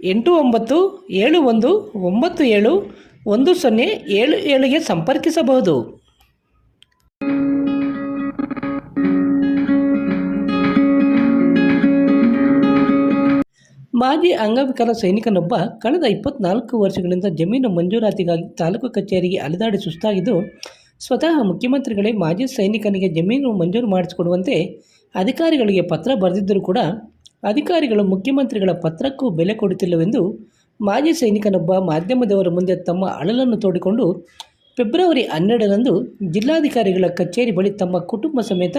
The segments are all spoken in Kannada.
ಎಂಟು ಒಂಬತ್ತು, ಏಳು ಒಂದು, ಒಂಬತ್ತು ಏಳು, ಒಂದು ಸೊನ್ನೆ, ಏಳು ಏಳಿಗೆ ಸಂಪರ್ಕಿಸಬಹುದು. ಮಾಜಿ ಅಂಗವಿಕಲ ಸೈನಿಕನೊಬ್ಬ ಕಳೆದ ಇಪ್ಪತ್ನಾಲ್ಕು ವರ್ಷಗಳಿಂದ ಜಮೀನು ಮಂಜೂರಾತಿಗಾಗಿ ತಾಲೂಕು ಕಚೇರಿಗೆ ಅಲೆದಾಡಿ ಸುಸ್ತಾಗಿದ್ದು, ಸ್ವತಃ ಮುಖ್ಯಮಂತ್ರಿಗಳೇ ಮಾಜಿ ಸೈನಿಕನಿಗೆ ಜಮೀನು ಮಂಜೂರು ಮಾಡಿಸಿಕೊಡುವಂತೆ ಅಧಿಕಾರಿಗಳಿಗೆ ಪತ್ರ ಬರೆದಿದ್ದರೂ ಕೂಡ ಅಧಿಕಾರಿಗಳು ಮುಖ್ಯಮಂತ್ರಿಗಳ ಪತ್ರಕ್ಕೂ ಬೆಲೆ ಕೊಡುತ್ತಿಲ್ಲವೆಂದು ಮಾಜಿ ಸೈನಿಕನೊಬ್ಬ ಮಾಧ್ಯಮದವರ ಮುಂದೆ ತಮ್ಮ ಅಳಲನ್ನು ತೋಡಿಕೊಂಡು ಫೆಬ್ರವರಿ ಹನ್ನೆರಡರಂದು ಜಿಲ್ಲಾಧಿಕಾರಿಗಳ ಕಚೇರಿ ಬಳಿ ತಮ್ಮ ಕುಟುಂಬ ಸಮೇತ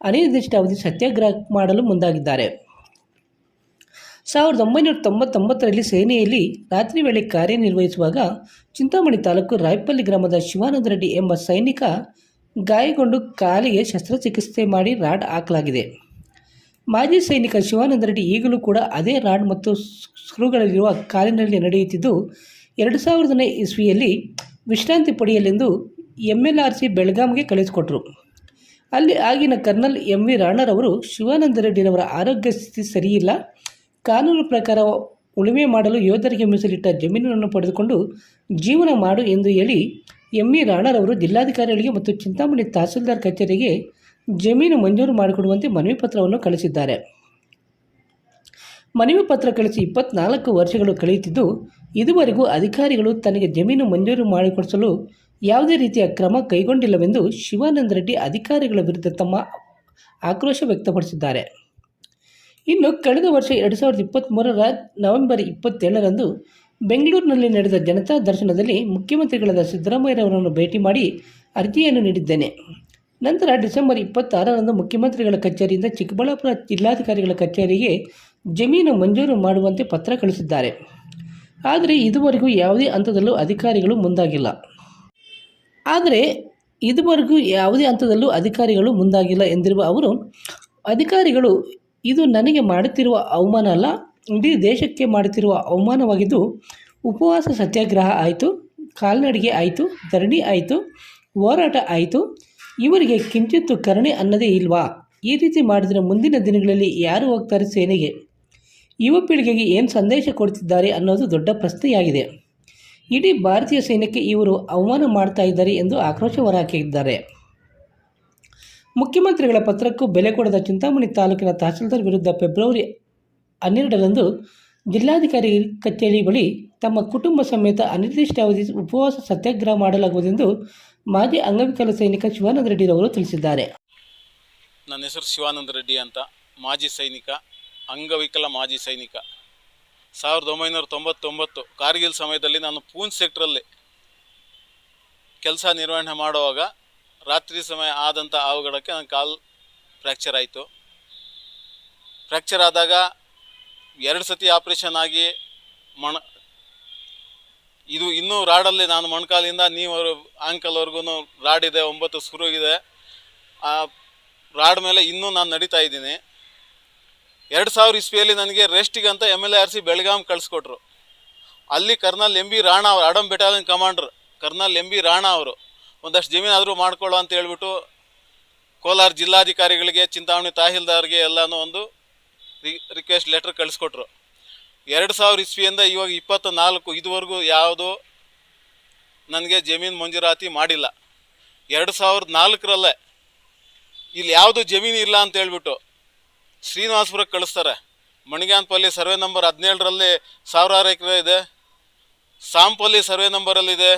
ಅನಿರ್ದಿಷ್ಟಾವಧಿ ಸತ್ಯಾಗ್ರಹ ಮಾಡಲು ಮುಂದಾಗಿದ್ದಾರೆ. ಸಾವಿರದ ಒಂಬೈನೂರ ತೊಂಬತ್ತೊಂಬತ್ತರಲ್ಲಿ ಸೇನೆಯಲ್ಲಿ ರಾತ್ರಿ ವೇಳೆ ಕಾರ್ಯನಿರ್ವಹಿಸುವಾಗ ಚಿಂತಾಮಣಿ ತಾಲೂಕು ರಾಯಪಲ್ಲಿ ಗ್ರಾಮದ ಶಿವಾನಂದ ರೆಡ್ಡಿ ಎಂಬ ಸೈನಿಕ ಗಾಯಗೊಂಡು ಕಾಲಿಗೆ ಶಸ್ತ್ರಚಿಕಿತ್ಸೆ ಮಾಡಿ ರಾಡ್ ಹಾಕಲಾಗಿದೆ. ಮಾಜಿ ಸೈನಿಕ ಶಿವಾನಂದ ರೆಡ್ಡಿ ಈಗಲೂ ಕೂಡ ಅದೇ ರಾಡ್ ಮತ್ತು ಸ್ಕ್ರೂಗಳಲ್ಲಿರುವ ಕಾಲಿನಲ್ಲಿ ನಡೆಯುತ್ತಿದ್ದು, ಎರಡು ಸಾವಿರದನೇ ಇಸ್ವಿಯಲ್ಲಿ ವಿಶ್ರಾಂತಿ ಪಡೆಯಲೆಂದು ಎಂ ಎಲ್ ಆರ್ ಸಿ ಬೆಳಗಾಂಗೆ ಕಳಿಸಿಕೊಟ್ರು. ಅಲ್ಲಿ ಆಗಿನ ಕರ್ನಲ್ ಎಂ ವಿ ರಾಣರವರು ಶಿವಾನಂದ ರೆಡ್ಡಿರವರ ಆರೋಗ್ಯ ಸ್ಥಿತಿ ಸರಿಯಿಲ್ಲ. ಕಾನೂನು ಪ್ರಕಾರ ಉಳುಮೆ ಮಾಡಲು ಯೋಧರಿಗೆ ಮೀಸಲಿಟ್ಟ ಜಮೀನನ್ನು ಪಡೆದುಕೊಂಡು ಜೀವನ ಮಾಡು ಎಂದು ಹೇಳಿ ಎಂ ವಿ ರಾಣರವರು ಜಿಲ್ಲಾಧಿಕಾರಿಗಳಿಗೆ ಮತ್ತು ಚಿಂತಾಮಣಿ ತಹಸೀಲ್ದಾರ್ ಕಚೇರಿಗೆ ಜಮೀನು ಮಂಜೂರು ಮಾಡಿಕೊಡುವಂತೆ ಮನವಿ ಪತ್ರವನ್ನು ಕಳಿಸಿದ್ದಾರೆ. ಮನವಿ ಪತ್ರ ಕಳಿಸಿ ಇಪ್ಪತ್ನಾಲ್ಕು ವರ್ಷಗಳು ಕಳೆಯುತ್ತಿದ್ದು, ಇದುವರೆಗೂ ಅಧಿಕಾರಿಗಳು ತನಗೆ ಜಮೀನು ಮಂಜೂರು ಮಾಡಿಕೊಡಿಸಲು ಯಾವುದೇ ರೀತಿಯ ಕ್ರಮ ಕೈಗೊಂಡಿಲ್ಲವೆಂದು ಶಿವಾನಂದ ರೆಡ್ಡಿ ಅಧಿಕಾರಿಗಳ ವಿರುದ್ಧ ತಮ್ಮ ಆಕ್ರೋಶ ವ್ಯಕ್ತಪಡಿಸಿದ್ದಾರೆ. ಇನ್ನು ಕಳೆದ ವರ್ಷ ಎರಡು ಸಾವಿರದ ಇಪ್ಪತ್ತ್ಮೂರರ ನವೆಂಬರ್ ಇಪ್ಪತ್ತೇಳರಂದು ಬೆಂಗಳೂರಿನಲ್ಲಿ ನಡೆದ ಜನತಾ ದರ್ಶನದಲ್ಲಿ ಮುಖ್ಯಮಂತ್ರಿಗಳಾದ ಸಿದ್ದರಾಮಯ್ಯರವರನ್ನು ಭೇಟಿ ಮಾಡಿ ಅರ್ಜಿಯನ್ನು ನೀಡಿದ್ದೇನೆ. ನಂತರ ಡಿಸೆಂಬರ್ ಇಪ್ಪತ್ತಾರರಂದು ಮುಖ್ಯಮಂತ್ರಿಗಳ ಕಚೇರಿಯಿಂದ ಚಿಕ್ಕಬಳ್ಳಾಪುರ ಜಿಲ್ಲಾಧಿಕಾರಿಗಳ ಕಚೇರಿಗೆ ಜಮೀನು ಮಂಜೂರು ಮಾಡುವಂತೆ ಪತ್ರ ಕಳಿಸಿದ್ದಾರೆ. ಆದರೆ ಇದುವರೆಗೂ ಯಾವುದೇ ಹಂತದಲ್ಲೂ ಅಧಿಕಾರಿಗಳು ಮುಂದಾಗಿಲ್ಲ. ಆದರೆ ಇದುವರೆಗೂ ಯಾವುದೇ ಹಂತದಲ್ಲೂ ಅಧಿಕಾರಿಗಳು ಮುಂದಾಗಿಲ್ಲ ಎಂದಿರುವ ಅವರು, ಅಧಿಕಾರಿಗಳು ಇದು ನನಗೆ ಮಾಡುತ್ತಿರುವ ಅವಮಾನ ಅಲ್ಲ, ಇಡೀ ದೇಶಕ್ಕೆ ಮಾಡುತ್ತಿರುವ ಅವಮಾನವಾಗಿದ್ದು, ಉಪವಾಸ ಸತ್ಯಾಗ್ರಹ ಆಯಿತು, ಕಾಲ್ನಡಿಗೆ ಆಯಿತು, ಧರಣಿ ಆಯಿತು, ಹೋರಾಟ ಆಯಿತು ಇವರಿಗೆ ಕಿಂಚಿತ್ತು ಕರುಣೆ ಅನ್ನದೇ ಇಲ್ವಾ? ಈ ರೀತಿ ಮಾಡಿದರೆ ಮುಂದಿನ ದಿನಗಳಲ್ಲಿ ಯಾರು ಹೋಗ್ತಾರೆ ಸೇನೆಗೆ? ಯುವ ಪೀಳಿಗೆಗೆ ಏನು ಸಂದೇಶ ಕೊಡ್ತಿದ್ದಾರೆ ಅನ್ನೋದು ದೊಡ್ಡ ಪ್ರಶ್ನೆಯಾಗಿದೆ. ಇಡೀ ಭಾರತೀಯ ಸೈನ್ಯಕ್ಕೆ ಇವರು ಅವಮಾನ ಮಾಡ್ತಾ ಇದ್ದಾರೆ ಎಂದು ಆಕ್ರೋಶ ಹೊರಹಾಕಿದ್ದಾರೆ. ಮುಖ್ಯಮಂತ್ರಿಗಳ ಪತ್ರಕ್ಕೂ ಬೆಲೆ ಕೊಡದ ಚಿಂತಾಮಣಿ ತಾಲೂಕಿನ ತಹಸೀಲ್ದಾರ್ ವಿರುದ್ಧ ಫೆಬ್ರವರಿ ಹನ್ನೆರಡರಂದು ಜಿಲ್ಲಾಧಿಕಾರಿ ಕಚೇರಿ ಬಳಿ ತಮ್ಮ ಕುಟುಂಬ ಸಮೇತ ಅನಿರ್ದಿಷ್ಟಾವಧಿ ಉಪವಾಸ ಸತ್ಯಾಗ್ರಹ ಮಾಡಲಾಗುವುದೆಂದು ಮಾಜಿ ಅಂಗವಿಕಲ ಸೈನಿಕ ಶಿವಾನಂದ ರೆಡ್ಡಿರವರು ತಿಳಿಸಿದ್ದಾರೆ. ನನ್ನ ಹೆಸರು ಶಿವಾನಂದ ರೆಡ್ಡಿ ಅಂತ ಮಾಜಿ ಸೈನಿಕ, ಅಂಗವಿಕಲ ಮಾಜಿ ಸೈನಿಕ. ಸಾವಿರದ ಒಂಬೈನೂರ ತೊಂಬತ್ತೊಂಬತ್ತು ಕಾರ್ಗಿಲ್ ಸಮಯದಲ್ಲಿ ನಾನು ಪೂಂಚ್ ಸೆಕ್ಟ್ರಲ್ಲಿ ಕೆಲಸ ನಿರ್ವಹಣೆ ಮಾಡುವಾಗ ರಾತ್ರಿ ಸಮಯ ಆದಂಥ ಅವಘಡಕ್ಕೆ ನನ್ನ ಕಾಲು ಫ್ರ್ಯಾಕ್ಚರ್ ಆಯಿತು. ಫ್ರ್ಯಾಕ್ಚರ್ ಆದಾಗ ಎರಡು ಸತಿ ಆಪ್ರೇಷನ್ ಆಗಿ ಮಣ ಇದು ಇನ್ನೂ ರಾಡಲ್ಲಿ ನಾನು ಮೊಣಕಾಲಿಂದ, ನೀವು ಆಂಕಲ್ವರೆಗೂ ರಾಡ್ ಇದೆ, ಒಂಬತ್ತು ಸ್ಕ್ರೂ ಇದೆ ಆ ರಾಡ್ ಮೇಲೆ ಇನ್ನೂ ನಾನು ನಡೀತಾ ಇದ್ದೀನಿ. ಎರಡು ಸಾವಿರ ಇಸ್ವಿಯಲ್ಲಿ ನನಗೆ ರೆಸ್ಟಿಗೆ ಅಂತ M L A R C Belgaum ಕಳಿಸ್ಕೊಟ್ರು. ಅಲ್ಲಿ ಕರ್ನಲ್ ಎಂ ಬಿ ರಾಣಾ ಅವರು Adam battalion commander colonel M B Rana ಅವರು. ಒಂದಷ್ಟು ಜಮೀನಾದರೂ ಮಾಡ್ಕೊಳ್ಳೋ ಅಂತ ಹೇಳ್ಬಿಟ್ಟು ಕೋಲಾರ ಜಿಲ್ಲಾಧಿಕಾರಿಗಳಿಗೆ, ಚಿಂತಾಮಣಿ ತಹಸೀಲ್ದಾರ್ಗೆ ಎಲ್ಲನೂ ಒಂದು ರಿಕ್ವೆಸ್ಟ್ ಲೆಟ್ರ್ ಕಳಿಸ್ಕೊಟ್ರು. ಎರಡು ಸಾವಿರ ಇಸ್ವಿಯಿಂದ ಇವಾಗ ಇಪ್ಪತ್ತ ನಾಲ್ಕು ಇದುವರೆಗೂ ಯಾವುದು ನನಗೆ ಜಮೀನು ಮಂಜೂರಾತಿ ಮಾಡಿಲ್ಲ. ಎರಡು ಸಾವಿರದ ನಾಲ್ಕರಲ್ಲೇ ಇಲ್ಲಿ ಯಾವುದು ಜಮೀನು ಇಲ್ಲ ಅಂತ ಹೇಳ್ಬಿಟ್ಟು ಶ್ರೀನಿವಾಸಪುರಕ್ಕೆ ಕಳಿಸ್ತಾರೆ. ಮಣಿಗಾನ್ಪಲ್ಲಿ ಸರ್ವೆ ನಂಬರ್ ಹದಿನೇಳರಲ್ಲಿ ಸಾವಿರಾರು ಎಕರೆ ಇದೆ. ಸಾಂಪಲ್ಲಿ ಸರ್ವೆ ನಂಬರಲ್ಲಿದೆ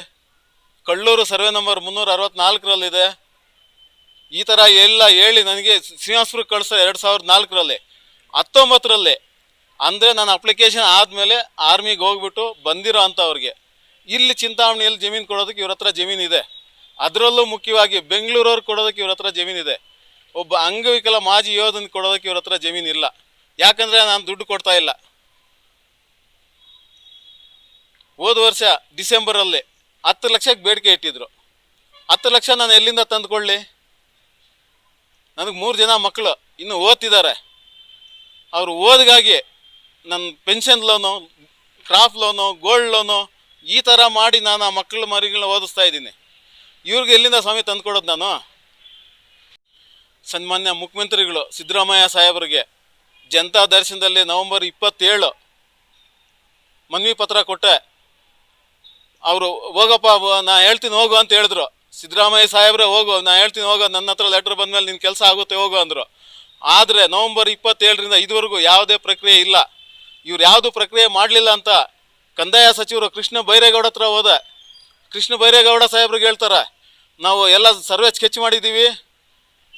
ಕಳ್ಳೂರು ಸರ್ವೆ ನಂಬರ್ ಮುನ್ನೂರ ಅರವತ್ನಾಲ್ಕರಲ್ಲಿದೆ. ಈ ಥರ ಎಲ್ಲ ಹೇಳಿ ನನಗೆ ಶ್ರೀನಿವಾಸಪುರಕ್ಕೆ ಕಳಿಸ್ತಾರೆ ಎರಡು ಸಾವಿರದ ನಾಲ್ಕರಲ್ಲಿ. ಹತ್ತೊಂಬತ್ತರಲ್ಲಿ. ಅಂದರೆ ನಾನು ಅಪ್ಲಿಕೇಶನ್ ಆದಮೇಲೆ ಆರ್ಮಿಗೆ ಹೋಗ್ಬಿಟ್ಟು ಬಂದಿರೋ ಅಂಥವ್ರಿಗೆ ಇಲ್ಲಿ ಚಿಂತಾಮಣಿಯಲ್ಲಿ ಜಮೀನು ಕೊಡೋದಕ್ಕೆ ಇವ್ರ ಹತ್ರ ಜಮೀನು ಇದೆ. ಅದರಲ್ಲೂ ಮುಖ್ಯವಾಗಿ ಬೆಂಗಳೂರವ್ರು ಕೊಡೋದಕ್ಕೆ ಇವ್ರ ಹತ್ರ ಇದೆ. ಒಬ್ಬ ಅಂಗವಿಕಲ ಮಾಜಿ ಯೋಧನ ಕೊಡೋದಕ್ಕೆ ಇವ್ರ ಹತ್ರ ಜಮೀನು ಇಲ್ಲ. ಯಾಕಂದರೆ ನಾನು ದುಡ್ಡು ಕೊಡ್ತಾ ಇಲ್ಲ. ಹೋದ ವರ್ಷ ಡಿಸೆಂಬರಲ್ಲಿ ಹತ್ತು ಲಕ್ಷಕ್ಕೆ ಬೇಡಿಕೆ ಇಟ್ಟಿದ್ರು. ಹತ್ತು ಲಕ್ಷ ನಾನು ಎಲ್ಲಿಂದ ತಂದುಕೊಳ್ಳಿ? ನನಗೆ ಮೂರು ಜನ ಮಕ್ಕಳು ಇನ್ನು ಓದ್ತಿದ್ದಾರೆ. ಅವರು ಓದಿಗಾಗಿ ನನ್ನ pension loan crop loan gold loan ಈ ಥರ ಮಾಡಿ ನಾನು ಆ ಮಕ್ಕಳು ಮರಿಗಳನ್ನ ಓದಿಸ್ತಾ ಇದ್ದೀನಿ. ಇವ್ರಿಗೆ ಎಲ್ಲಿಂದ ಸ್ವಾಮಿ ತಂದುಕೊಡೋದು ನಾನು? ಸನ್ಮಾನ್ಯ ಮುಖ್ಯಮಂತ್ರಿಗಳು ಸಿದ್ದರಾಮಯ್ಯ ಸಾಹೇಬರಿಗೆ ಜನತಾ ದರ್ಶನದಲ್ಲಿ ನವೆಂಬರ್ ಇಪ್ಪತ್ತೇಳು ಮನವಿ ಪತ್ರ ಕೊಟ್ಟೆ. ಅವರು, ಹೋಗಪ್ಪ ನಾ ಹೇಳ್ತೀನಿ ಹೋಗು ಅಂತ ಹೇಳಿದ್ರು. ಸಿದ್ದರಾಮಯ್ಯ ಸಾಹೇಬ್ರೆ ಹೋಗು, ನಾ ಹೇಳ್ತೀನಿ ಹೋಗು, ನನ್ನ ಹತ್ರ ಲೆಟ್ರ್ ಬಂದ್ಮೇಲೆ ನಿನ್ನ ಕೆಲಸ ಆಗುತ್ತೆ, ಹೋಗು ಅಂದರು. ಆದರೆ ನವೆಂಬರ್ ಇಪ್ಪತ್ತೇಳರಿಂದ ಇದುವರೆಗೂ ಯಾವುದೇ ಪ್ರಕ್ರಿಯೆ ಇಲ್ಲ. ಇವ್ರು ಯಾವುದು ಪ್ರಕ್ರಿಯೆ ಮಾಡಲಿಲ್ಲ ಅಂತ ಕಂದಾಯ ಸಚಿವರು ಕೃಷ್ಣ ಬೈರೇಗೌಡ ಹತ್ರ ಹೋದ. ಕೃಷ್ಣ ಬೈರೇಗೌಡ ಸಾಹೇಬ್ರಿಗೆ ಹೇಳ್ತಾರೆ, ನಾವು ಎಲ್ಲ ಸರ್ವೆ ಸ್ಕೆಚ್ ಮಾಡಿದ್ದೀವಿ.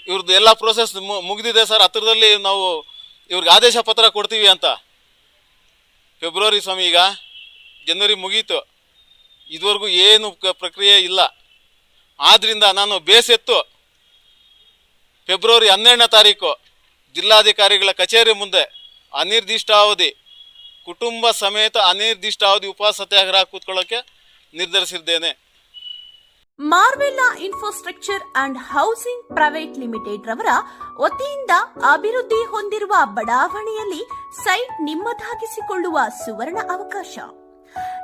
ಇವ್ರದ್ದು ಎಲ್ಲ ಪ್ರೋಸೆಸ್ ಮುಗಿದಿದೆ ಸರ್, ಹತ್ರದಲ್ಲಿ ನಾವು ಇವ್ರಿಗೆ ಆದೇಶ ಪತ್ರ ಕೊಡ್ತೀವಿ ಅಂತ. ಫೆಬ್ರವರಿ ಸ್ವಾಮಿ, ಈಗ ಜನವರಿ ಮುಗೀತು. ಇದುವರೆಗೂ ಏನು ಪ್ರಕ್ರಿಯೆ ಇಲ್ಲ. ಆದ್ದರಿಂದ ನಾನು ಬೇಸೆತ್ತು. ಫೆಬ್ರವರಿ ಹನ್ನೆರಡನೇ ತಾರೀಕು ಜಿಲ್ಲಾಧಿಕಾರಿಗಳ ಕಚೇರಿ ಮುಂದೆ ಅನಿರ್ದಿಷ್ಟಾವಧಿ, ಕುಟುಂಬ ಸಮೇತ ಅನಿರ್ದಿಷ್ಟಾವಧಿ ಉಪವಾಸ ಸತ್ಯಾಗ್ರಹ ಕೂತ್ಕೊಳ್ಳೋಕ್ಕೆ ನಿರ್ಧರಿಸಿದ್ದೇನೆ. Marvella infrastructure and housing private limited ರವರ ವತಿಯಿಂದ ಅಭಿವೃದ್ಧಿ ಹೊಂದಿರುವ ಬಡಾವಣೆಯಲ್ಲಿ ಸೈಟ್ ನಿಮ್ಮದಾಗಿಸಿಕೊಳ್ಳುವ ಸುವರ್ಣ ಅವಕಾಶ.